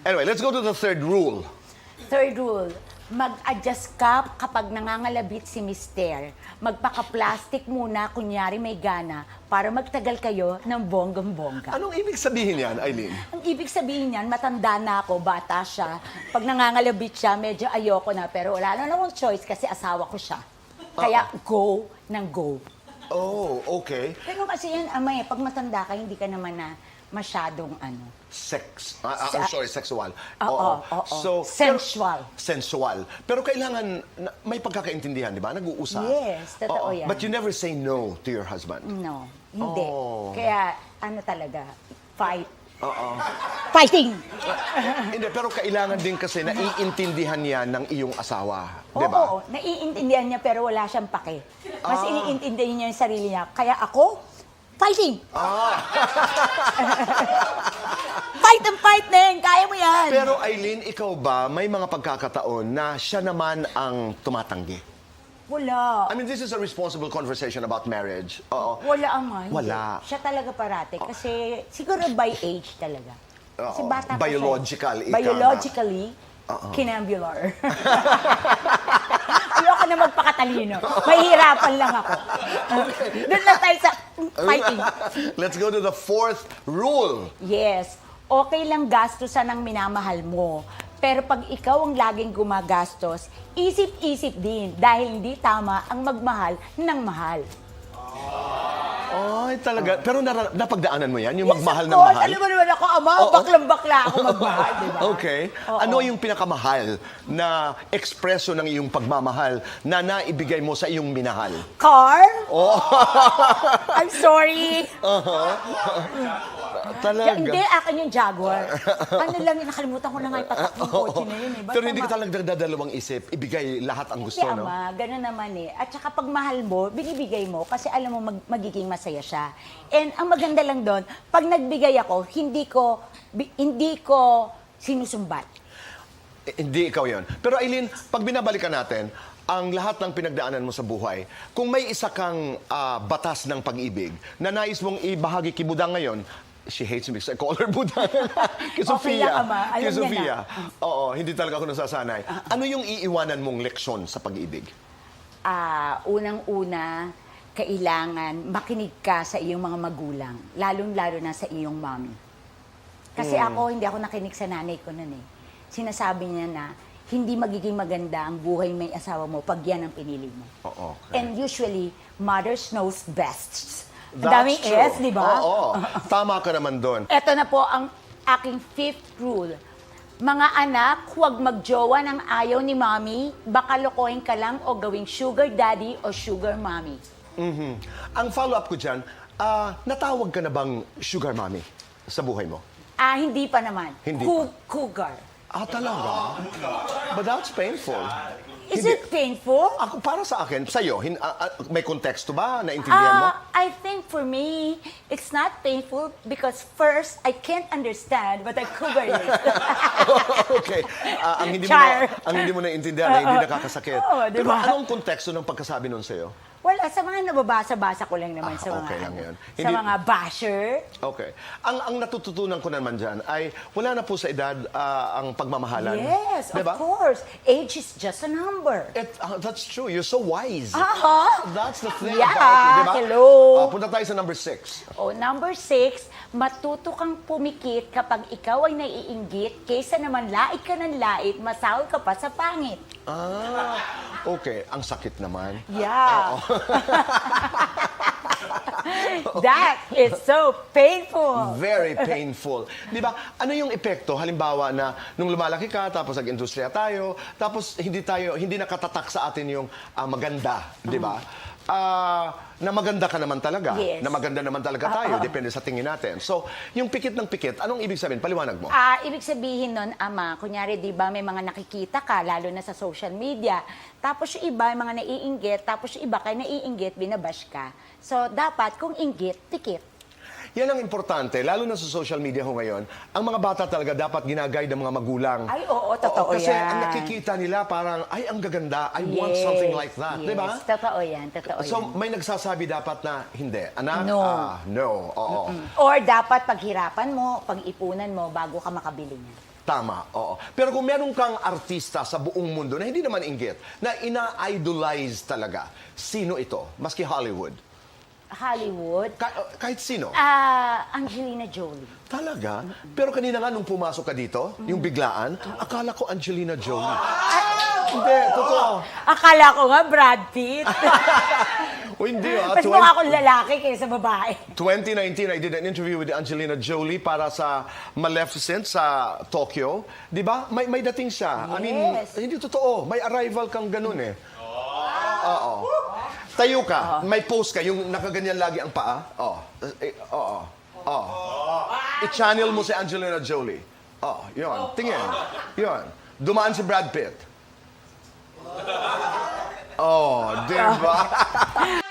Anyway, let's go to the third rule. Third rule, mag-adjust ka kapag nangangalabit si mister. Magpaka-plastic muna, kunyari may gana, para magtagal kayo ng bonggang-bongga. Anong ibig sabihin yan, Eileen? Ang ibig sabihin niyan, matanda na ako, bata siya. Pag nangangalabit siya, medyo ayoko na, pero wala na namang choice kasi asawa ko siya. Kaya go ng go. Oh, okay. Pero kasi yan, ama eh, pag matanda ka, hindi ka naman na masyadong ano. Sex. Ah, ah, I'm sorry, sexual. Oo, oo. Sensual. Pero, sensual. Pero kailangan, na- may pagkakaintindihan, di ba? Nag-uusap. Yes, totoo Oo. yan. But you never say no to your husband. No, hindi. Oh. Kaya ano talaga, fight. Oo. Fighting! Hindi, pero kailangan din kasi naiintindihan niya ng iyong asawa. Di ba? Oo, naiintindihan niya pero wala siyang pake. Mas Ah. iniintindihan niya yung sarili niya. Kaya ako, fighting! Ah. Fight and fight, Neng! Kaya mo yan! Pero Eileen, ikaw ba, may mga pagkakataon na siya naman ang tumatanggi? wala. I mean, this is a responsible conversation about marriage. Oo. Wala ama. hindi. Wala. Siya talaga parate. Kasi siguro by age talaga. Kasi Oo. bata pa siya. Biological, ika Biologically, kinambular. Ayoko na magpakatalino. Mahihirapan lang ako. Doon lang tayo sa fighting. Let's go to the fourth rule. Yes, okay lang gastusan ng minamahal mo. Pero pag ikaw ang laging gumagastos, isip-isip din dahil hindi tama ang magmahal ng mahal. Ay, talaga. Pero nara- napagdaanan mo yan, yung Yes, magmahal of ng course. mahal? Alam mo naman ako, ama, Oo. baklang-bakla ako magmahal, di ba? Okay. Ano yung pinakamahal na ekspreso ng iyong pagmamahal na naibigay mo sa iyong minahal? Car? I'm sorry. Talaga. Hindi, akin yung Jaguar. ano lang, yun, nakalimutan ko na nga yung patak ng kotse na yun. Eh. Basta Pero hindi ka talagang nagdadalawang isip, ibigay lahat ang gusto, Hindi, no? ama, gano'n naman eh. At saka pag mahal mo, binibigay mo kasi alam mo mag- magiging masaya siya. And ang maganda lang doon, pag nagbigay ako, hindi ko, bi- hindi ko sinusumbat. Eh, hindi ikaw yon. Pero Eileen, pag binabalikan natin, ang lahat ng pinagdaanan mo sa buhay, kung may isa kang ah, batas ng pag-ibig na nais mong ibahagi kay ngayon, she hates me, so I call her Budang. kay Sofia. lang, Ama. Kay Alam niya Sofia. Oo, hindi talaga ako nasasanay. Ah, Ano yung iiwanan mong leksyon sa pag-ibig? Ah, unang-una, kailangan makinig ka sa iyong mga magulang, lalong-lalo na sa iyong mommy. Kasi ako, hindi ako nakinig sa nanay ko noon eh. Sinasabi niya na, hindi magiging maganda ang buhay may asawa mo pag yan ang pinili mo. Oo, okay. And usually, mothers knows best. That's daming true. S, di ba? Oo, tama ka naman doon. Ito na po ang aking fifth rule. Mga anak, huwag magjowa ng ayaw ni mommy, baka lokohin ka lang o gawing sugar daddy o sugar mommy. Mhm. Ang follow-up ko dyan, ah, natawag ka na bang sugar mommy sa buhay mo? Ah, hindi pa naman. Hindi Cou- Cougar. Ah, talaga? But that's painful. Is Hindi. it painful? Ako, para sa akin, sa'yo, hin, ah, ah, may konteksto ba? Naintindihan mo? Ah, I think for me, it's not painful because first, I can't understand what a cougar is. okay. Ah, ang hindi mo Char. na, ang hindi mo naintindihan, na hindi nakakasakit. Oo, di Pero anong konteksto ng pagkasabi nun sa'yo? Wala, sa mga nababasa-basa ko lang naman Ah, sa mga, okay lang ano, yun. sa Hindi- mga basher. Okay. Ang ang natututunan ko naman dyan ay wala na po sa edad ah, ang pagmamahalan. Yes, Diba? of course. Age is just a number. It, ah, that's true. You're so wise. Aha! That's the thing Yeah, about it, diba? hello. Ah, punta tayo sa number six. O, number six, matuto kang pumikit kapag ikaw ay naiinggit kaysa naman lait ka ng lait, masahol ka pa sa pangit. Ah, okay. Ang sakit naman. Yeah. That is so painful. Very painful. Di ba? Ano yung epekto? Halimbawa na nung lumalaki ka, tapos nag-industriya tayo, tapos hindi tayo, hindi nakatatak sa atin yung ah, maganda. Di ba? Ah, na maganda ka naman talaga. Yes. Na maganda naman talaga tayo, depende sa tingin natin. So, yung pikit ng pikit, anong ibig sabihin? Paliwanag mo. Ah, ibig sabihin nun, ama, kunyari, di ba, may mga nakikita ka, lalo na sa social media. Tapos yung iba, yung mga naiinggit, tapos yung iba kay naiinggit, binabash ka. So, dapat, kung inggit, tikit. Yan ang importante, lalo na sa social media ho ngayon. Ang mga bata talaga dapat ginagay ng mga magulang. Ay, oo, totoo kasi yan. ang nakikita nila parang, ay, ang gaganda, I want something like that. yes, Di ba? totoo yan, totoo So, yan. may nagsasabi dapat na, hindi. Anak, No. ah, no. Oo. Or dapat paghirapan mo, pag-ipunan mo bago ka makabili niya. Tama, oo. Pero kung meron kang artista sa buong mundo na hindi naman inggit, na ina-idolize talaga, sino ito? Maski Hollywood. Hollywood. Ka- kahit sino. Ah, Angelina Jolie. Talaga? Pero kanina nga nung pumasok ka dito, yung biglaan, akala ko Angelina Jolie. Hindi, totoo. Akala ko nga Brad Pitt. O hindi ah. Mas 20 mukha akong lalaki kaysa babae. 2019, I did an interview with Angelina Jolie para sa Maleficent sa Tokyo. Di ba? May, may dating siya. I mean, Yes. hindi totoo. May arrival kang ganun eh. Oo. Tayo ka. May pose ka. Yung nakaganyan lagi ang paa. Oo. Eh, Oo. Oo. I-channel mo si Angelina Jolie. Oo. Yun. Tingin. Yun. Dumaan si Brad Pitt. Oh, di ba?